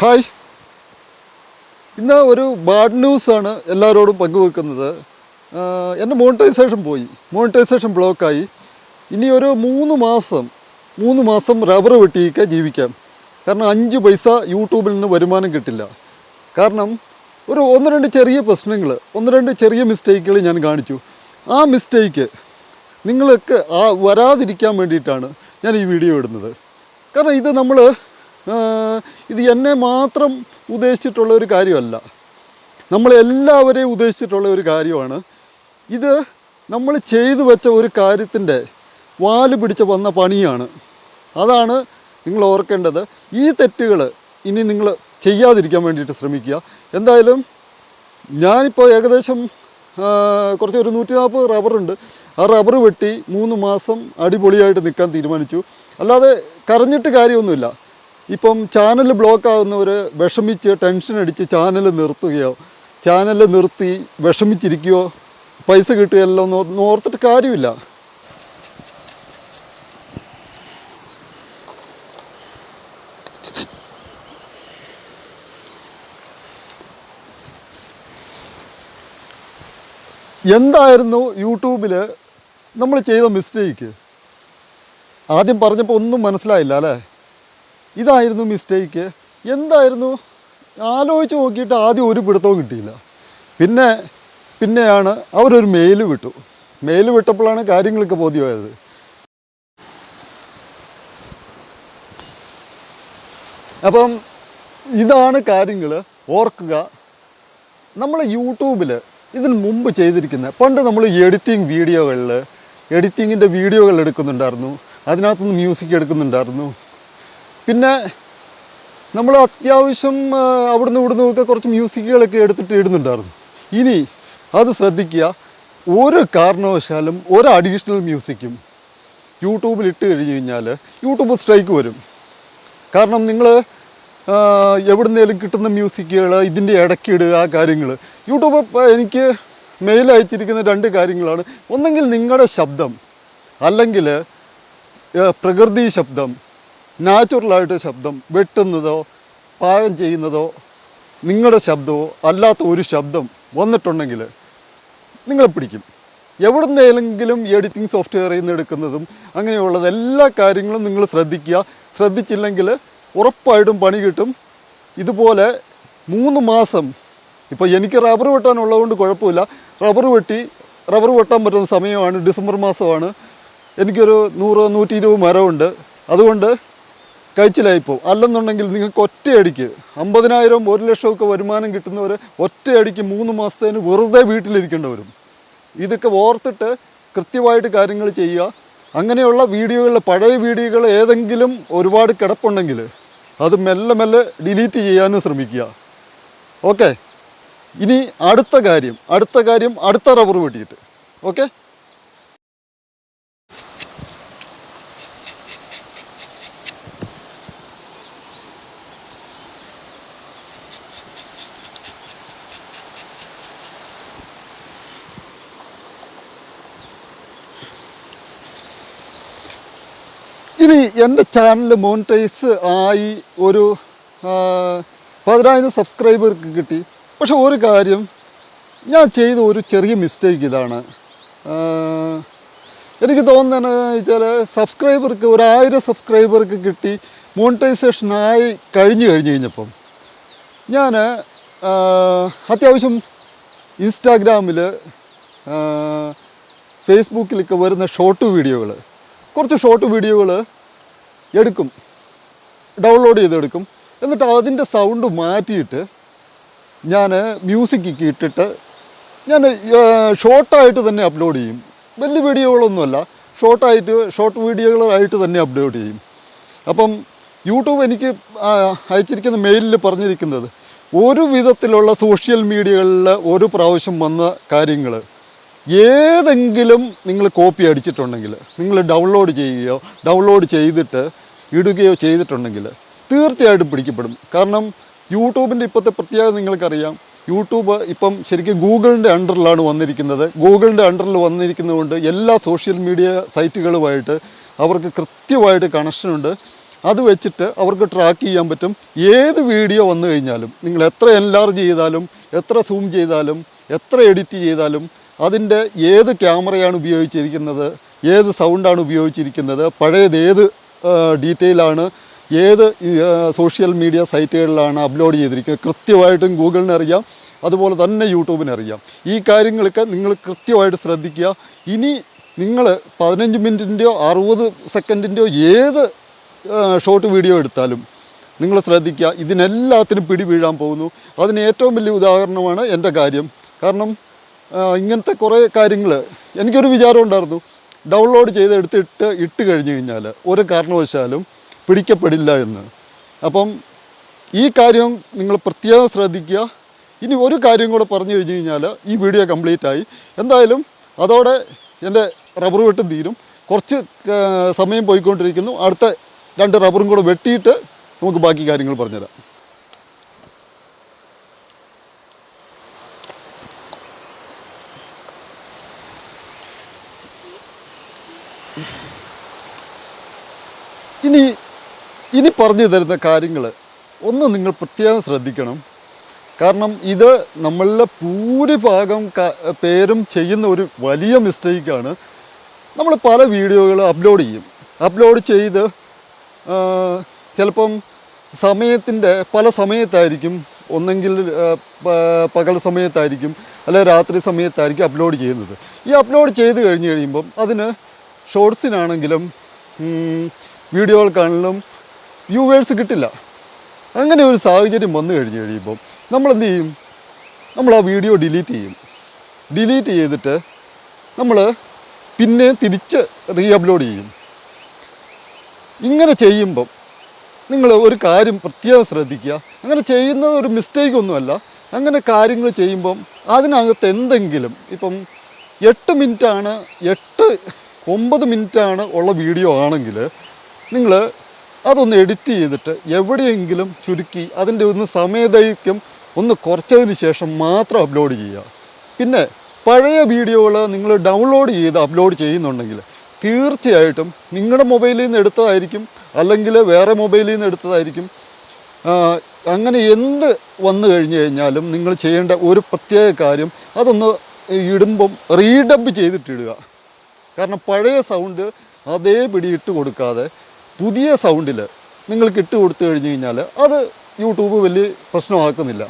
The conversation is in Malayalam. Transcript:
ഹായ്. ഇന്ന് ഒരു ബാഡ് ആണ് എല്ലാവരോടും പങ്കുവെക്കുന്നത്. എന്റെ മോണിറ്റൈസേഷൻ പോയി. മോണിറ്റൈസേഷൻ ബ്ലോക്കായി ഇനി ഒരു മൂന്ന് മാസം മൂന്ന് മാസം റബ്ബർ വെട്ടിയിക്കാൻ ജീവിക്കാം. കാരണം അഞ്ച് പൈസ യൂട്യൂബിൽ നിന്ന് വരുമാനം കിട്ടില്ല. കാരണം ഒരു ഒന്ന് രണ്ട് ചെറിയ പ്രശ്നങ്ങൾ ഒന്ന് രണ്ട് ചെറിയ മിസ്റ്റേക്കുകൾ ഞാൻ കാണിച്ചു. ആ മിസ്റ്റേക്ക് നിങ്ങൾക്ക് ആ വരാതിരിക്കാൻ വേണ്ടിയിട്ടാണ് ഞാൻ ഈ വീഡിയോ ഇടുന്നത്. കാരണം ഇത് നമ്മൾ ഇത് എന്നെ മാത്രം ഉദ്ദേശിച്ചിട്ടുള്ള ഒരു കാര്യമല്ല. നമ്മളെല്ലാവരെയും ഉദ്ദേശിച്ചിട്ടുള്ള ഒരു കാര്യമാണ്. ഇത് നമ്മൾ ചെയ്തു വെച്ച ഒരു കാര്യത്തിന്റെ വാൽ പിടിച്ച് വന്ന പണിയാണ്. അതാണ് നിങ്ങൾ ഓർക്കേണ്ടത്. ഈ തെറ്റുകൾ ഇനി നിങ്ങൾ ചെയ്യാതിരിക്കാൻ വേണ്ടിയിട്ട് ശ്രമിക്കുക. എന്തായാലും ഞാനിപ്പോൾ ഏകദേശം കുറച്ച് ഒരു നൂറ്റി നാൽപ്പത് റബ്ബറുണ്ട് ആ റബ്ബർ വെട്ടി മൂന്ന് മാസം അടിപൊളിയായിട്ട് നിൽക്കാൻ തീരുമാനിച്ചു. അല്ലാതെ കരഞ്ഞിട്ട് കാര്യമൊന്നുമില്ല. ഇപ്പം ചാനൽ ബ്ലോക്ക് ആകുന്നവർ വിഷമിച്ച് ടെൻഷൻ അടിച്ച് ചാനൽ നിർത്തുകയോ ചാനൽ നിർത്തി വിഷമിച്ചിരിക്കുകയോ പൈസ കിട്ടുകയല്ലോ എന്ന് ഓർത്തിട്ട് കാര്യമില്ല. എന്തായിരുന്നു യൂട്യൂബിൽ നമ്മൾ ചെയ്ത മിസ്റ്റേക്ക് ആദ്യം പറഞ്ഞപ്പോൾ ഒന്നും മനസ്സിലായില്ല അല്ലേ? ഇതായിരുന്നു മിസ്റ്റേക്ക് എന്തായിരുന്നു? ആലോചിച്ച് നോക്കിയിട്ട് ആദ്യം ഒരു പിടുത്തവും കിട്ടിയില്ല. പിന്നെ പിന്നെയാണ് അവരൊരു മെയിൽ വിട്ടു. മെയിൽ വിട്ടപ്പോഴാണ് കാര്യങ്ങളൊക്കെ ബോധ്യമായത്. അപ്പം ഇതാണ് കാര്യങ്ങൾ ഓർക്കുക. നമ്മൾ യൂട്യൂബിൽ ഇതിന് മുമ്പ് ചെയ്തിരിക്കുന്ന പണ്ട് നമ്മൾ എഡിറ്റിംഗ് വീഡിയോകളിൽ എഡിറ്റിങ്ങിന്റെ വീഡിയോകൾ എടുക്കുന്നുണ്ടായിരുന്നു. അതിനകത്തുനിന്ന് മ്യൂസിക് എടുക്കുന്നുണ്ടായിരുന്നു. പിന്നെ നമ്മൾ അത്യാവശ്യം അവിടുന്ന് ഇവിടുന്ന് ഒക്കെ കുറച്ച് മ്യൂസിക്കുകളൊക്കെ എടുത്തിട്ട് ഇടുന്നുണ്ടായിരുന്നു. ഇനി അത് ശ്രദ്ധിക്കുക. ഓരോ കാരണവശാലും ഒരു അഡീഷണൽ മ്യൂസിക്കും യൂട്യൂബിൽ ഇട്ട് കഴിഞ്ഞ് കഴിഞ്ഞാൽ യൂട്യൂബ് സ്ട്രൈക്ക് വരും. കാരണം നിങ്ങൾ എവിടുന്നേലും കിട്ടുന്ന മ്യൂസിക്കുകൾ ഇതിന്റെ ഇടയ്ക്ക് ആ കാര്യങ്ങൾ യൂട്യൂബ് എനിക്ക് മെയിൽ അയച്ചിരിക്കുന്ന രണ്ട് കാര്യങ്ങളാണ്. ഒന്നെങ്കിൽ നിങ്ങളുടെ ശബ്ദം അല്ലെങ്കിൽ പ്രകൃതി ശബ്ദം നാച്ചുറലായിട്ട് ശബ്ദം വെട്ടുന്നതോ പാകം ചെയ്യുന്നതോ നിങ്ങളുടെ ശബ്ദമോ അല്ലാത്ത ഒരു ശബ്ദം വന്നിട്ടുണ്ടെങ്കിൽ നിങ്ങളെ പിടിക്കും. എവിടെ നിന്നെങ്കിലും എഡിറ്റിംഗ് സോഫ്റ്റ്വെയറിൽ നിന്ന് എടുക്കുന്നതും അങ്ങനെയുള്ളത് എല്ലാ കാര്യങ്ങളും നിങ്ങൾ ശ്രദ്ധിക്കുക. ശ്രദ്ധിച്ചില്ലെങ്കിൽ ഉറപ്പായിട്ടും പണി കിട്ടും. ഇതുപോലെ മൂന്ന് മാസം ഇപ്പോൾ എനിക്ക് റബ്ബർ വെട്ടാനുള്ളതുകൊണ്ട് കുഴപ്പമില്ല. റബ്ബർ വെട്ടി റബ്ബർ വെട്ടാൻ പറ്റുന്ന സമയമാണ്. ഡിസംബർ മാസമാണ്. എനിക്കൊരു നൂറ് നൂറ്റി ഇരുപത് മരമുണ്ട്. അതുകൊണ്ട് കഴിച്ചിലായിപ്പോവും. അല്ലെന്നുണ്ടെങ്കിൽ നിങ്ങൾക്ക് ഒറ്റയടിക്ക് അമ്പതിനായിരവും ഒരു ലക്ഷമൊക്കെ വരുമാനം കിട്ടുന്നവർ ഒറ്റയടിക്ക് മൂന്ന് മാസത്തേന് വെറുതെ വീട്ടിലിരിക്കേണ്ടി വരും. ഇതൊക്കെ ഓർത്തിട്ട് കൃത്യമായിട്ട് കാര്യങ്ങൾ ചെയ്യുക. അങ്ങനെയുള്ള വീഡിയോകൾ പഴയ വീഡിയോകൾ ഏതെങ്കിലും ഒരുപാട് കിടപ്പുണ്ടെങ്കിൽ അത് മെല്ലെ മെല്ലെ ഡിലീറ്റ് ചെയ്യാനും ശ്രമിക്കുക. ഓക്കെ? ഇനി അടുത്ത കാര്യം. അടുത്ത കാര്യം അടുത്ത റബ്ബർ വെട്ടിയിട്ട്. ഓക്കെ? ഇനി എന്റെ ചാനൽ മോണിറ്റൈസ് ആയി ഒരു പതിനായിരം സബ്സ്ക്രൈബർക്ക് കിട്ടി. പക്ഷെ ഒരു കാര്യം ഞാൻ ചെയ്ത ഒരു ചെറിയ മിസ്റ്റേക്ക് ഇതാണ്. എനിക്ക് തോന്നുന്നത് വെച്ചാൽ സബ്സ്ക്രൈബർക്ക് ഒരായിരം സബ്സ്ക്രൈബർക്ക് കിട്ടി മോണിറ്റൈസേഷനായി കഴിഞ്ഞു കഴിഞ്ഞ് കഴിഞ്ഞപ്പം. ഞാൻ അത്യാവശ്യം ഇൻസ്റ്റാഗ്രാമിൽ ഫേസ്ബുക്കിലൊക്കെ വരുന്ന ഷോർട്ട് വീഡിയോകൾ കുറച്ച് ഷോർട്ട് വീഡിയോകൾ എടുക്കും. ഡൗൺലോഡ് ചെയ്തെടുക്കും. എന്നിട്ട് അതിന്റെ സൗണ്ട് മാറ്റിയിട്ട് ഞാൻ മ്യൂസിക് ഇട്ടിട്ട് ഞാൻ ഷോർട്ടായിട്ട് തന്നെ അപ്ലോഡ് ചെയ്യും. വലിയ വീഡിയോകളൊന്നുമല്ല. ഷോർട്ടായിട്ട് ഷോർട്ട് വീഡിയോകളായിട്ട് തന്നെ അപ്ലോഡ് ചെയ്യും. അപ്പം യൂട്യൂബ് എനിക്ക് അയച്ചിരിക്കുന്ന മെയിലിൽ പറഞ്ഞിരിക്കുന്നത് ഒരു വിധത്തിലുള്ള സോഷ്യൽ മീഡിയകളിൽ ഒരു പ്രാവശ്യം വന്ന കാര്യങ്ങൾ ഏതെങ്കിലും നിങ്ങൾ കോപ്പി അടിച്ചിട്ടുണ്ടെങ്കിൽ നിങ്ങൾ ഡൗൺലോഡ് ചെയ്യുകയോ ഡൗൺലോഡ് ചെയ്തിട്ട് ഇടുകയോ ചെയ്തിട്ടുണ്ടെങ്കിൽ തീർച്ചയായിട്ടും പിടിക്കപ്പെടും. കാരണം യൂട്യൂബിന്റെ ഇപ്പോഴത്തെ പ്രത്യേകത നിങ്ങൾക്കറിയാം. യൂട്യൂബ് ഇപ്പം ശരിക്കും ഗൂഗിളിന്റെ അണ്ടറിലാണ് വന്നിരിക്കുന്നത്. ഗൂഗിളിന്റെ അണ്ടറിൽ വന്നിരിക്കുന്നതുകൊണ്ട് എല്ലാ സോഷ്യൽ മീഡിയ സൈറ്റുകളുമായിട്ട് അവർക്ക് കൃത്യമായിട്ട് കണക്ഷനുണ്ട് അത് വെച്ചിട്ട് അവർക്ക് ട്രാക്ക് ചെയ്യാൻ പറ്റും. ഏത് വീഡിയോ വന്നു കഴിഞ്ഞാലും നിങ്ങൾ എത്ര എൻലാർജ് ചെയ്താലും എത്ര സൂം ചെയ്താലും എത്ര എഡിറ്റ് ചെയ്താലും അതിന്റെ ഏത് ക്യാമറയാണ് ഉപയോഗിച്ചിരിക്കുന്നത് ഏത് സൗണ്ടാണ് ഉപയോഗിച്ചിരിക്കുന്നത് പഴയത് ഏത് ഡീറ്റെയിലാണ് ഏത് സോഷ്യൽ മീഡിയ സൈറ്റുകളിലാണ് അപ്ലോഡ് ചെയ്തിരിക്കുക കൃത്യമായിട്ടും ഗൂഗിളിന് അറിയാം അതുപോലെ തന്നെ യൂട്യൂബിന് അറിയാം. ഈ കാര്യങ്ങളൊക്കെ നിങ്ങൾ കൃത്യമായിട്ട് ശ്രദ്ധിക്കുക. ഇനി നിങ്ങൾ പതിനഞ്ച് മിനിറ്റിന്റെയോ അറുപത് സെക്കൻഡിന്റെയോ ഏത് ഷോർട്ട് വീഡിയോ എടുത്താലും നിങ്ങൾ ശ്രദ്ധിക്കുക. ഇതിനെല്ലാത്തിനും പിടി വീഴാൻ പോകുന്നു. അതിന് ഏറ്റവും വലിയ ഉദാഹരണമാണ് എന്റെ കാര്യം. കാരണം ഇങ്ങനത്തെ കുറേ കാര്യങ്ങൾ എനിക്കൊരു വിചാരം ഉണ്ടായിരുന്നു. ഡൗൺലോഡ് ചെയ്ത് എടുത്തിട്ട് ഇട്ട് കഴിഞ്ഞു കഴിഞ്ഞാൽ ഒരു കാരണവശാലും പിടിക്കപ്പെടില്ല എന്ന്. അപ്പം ഈ കാര്യം നിങ്ങൾ പ്രത്യേകം ശ്രദ്ധിക്കുക. ഇനി ഒരു കാര്യം കൂടെ പറഞ്ഞു കഴിഞ്ഞു കഴിഞ്ഞാൽ ഈ വീഡിയോ കംപ്ലീറ്റ് ആയി. എന്തായാലും അതോടെ എന്റെ റബ്ബർ വെട്ടും തീരും. കുറച്ച് സമയം പോയിക്കൊണ്ടിരിക്കുന്നു. അടുത്ത രണ്ട് റബ്ബറും കൂടെ വെട്ടിയിട്ട് നമുക്ക് ബാക്കി കാര്യങ്ങൾ പറഞ്ഞുതരാം ഇനി ഇനി പറഞ്ഞു തരുന്ന കാര്യങ്ങൾ ഒന്ന് നിങ്ങൾ പ്രത്യേകം ശ്രദ്ധിക്കണം. കാരണം ഇത് നമ്മളുടെ ഭൂരിഭാഗം പേരും ചെയ്യുന്ന ഒരു വലിയ മിസ്റ്റേക്കാണ്. നമ്മൾ പല വീഡിയോകൾ അപ്ലോഡ് ചെയ്യും. അപ്ലോഡ് ചെയ്ത് ചിലപ്പം സമയത്തിന്റെ പല സമയത്തായിരിക്കും. ഒന്നെങ്കിൽ പകൽ സമയത്തായിരിക്കും. അല്ലെ രാത്രി സമയത്തായിരിക്കും അപ്ലോഡ് ചെയ്യുന്നത്. ഈ അപ്ലോഡ് ചെയ്ത് കഴിഞ്ഞ് കഴിയുമ്പം അതിന് ഷോർട്സിനാണെങ്കിലും വീഡിയോകൾക്കാണെങ്കിലും വ്യൂവേഴ്സ് കിട്ടില്ല. അങ്ങനെ ഒരു സാഹചര്യം വന്നു കഴിഞ്ഞ് കഴിയുമ്പോൾ നമ്മൾ എന്ത് ചെയ്യും? നമ്മൾ ആ വീഡിയോ ഡിലീറ്റ് ചെയ്യും. ഡിലീറ്റ് ചെയ്തിട്ട് നമ്മൾ പിന്നെ തിരിച്ച് റീ അപ്ലോഡ് ചെയ്യും. ഇങ്ങനെ ചെയ്യുമ്പം നിങ്ങൾ ഒരു കാര്യം പ്രത്യേകം ശ്രദ്ധിക്കുക. അങ്ങനെ ചെയ്യുന്നത് ഒരു മിസ്റ്റേക്ക് ഒന്നുമല്ല. അങ്ങനെ കാര്യങ്ങൾ ചെയ്യുമ്പം അതിനകത്ത് എന്തെങ്കിലും ഇപ്പം എട്ട് മിനിറ്റാണ് എട്ട് ഒമ്പത് മിനിറ്റാണ് ഉള്ള വീഡിയോ ആണെങ്കിൽ നിങ്ങൾ അതൊന്ന് എഡിറ്റ് ചെയ്തിട്ട് എവിടെയെങ്കിലും ചുരുക്കി അതിന്റെ ഒന്ന് സമയദൈർഘ്യം ഒന്ന് കുറച്ചതിന് ശേഷം മാത്രം അപ്ലോഡ് ചെയ്യുക. പിന്നെ പഴയ വീഡിയോകൾ നിങ്ങൾ ഡൗൺലോഡ് ചെയ്ത് അപ്ലോഡ് ചെയ്യുന്നുണ്ടെങ്കിൽ തീർച്ചയായിട്ടും നിങ്ങളുടെ മൊബൈലിൽ നിന്ന് എടുത്തതായിരിക്കും അല്ലെങ്കിൽ വേറെ മൊബൈലിൽ നിന്ന് എടുത്തതായിരിക്കും. അങ്ങനെ എന്ത് വന്നു കഴിഞ്ഞു കഴിഞ്ഞാലും നിങ്ങൾ ചെയ്യേണ്ട ഒരു പ്രത്യേക കാര്യം അതൊന്ന് ഇടുമ്പം റീഡബ് ചെയ്തിട്ടിടുക. കാരണം പഴയ സൗണ്ട് അതേപടി ഇട്ട് കൊടുക്കാതെ പുതിയ സൗണ്ടിൽ നിങ്ങൾക്ക് ഇട്ട് കൊടുത്തു കഴിഞ്ഞ് കഴിഞ്ഞാൽ അത് യൂട്യൂബ് വലിയ പ്രശ്നമാക്കുന്നില്ല.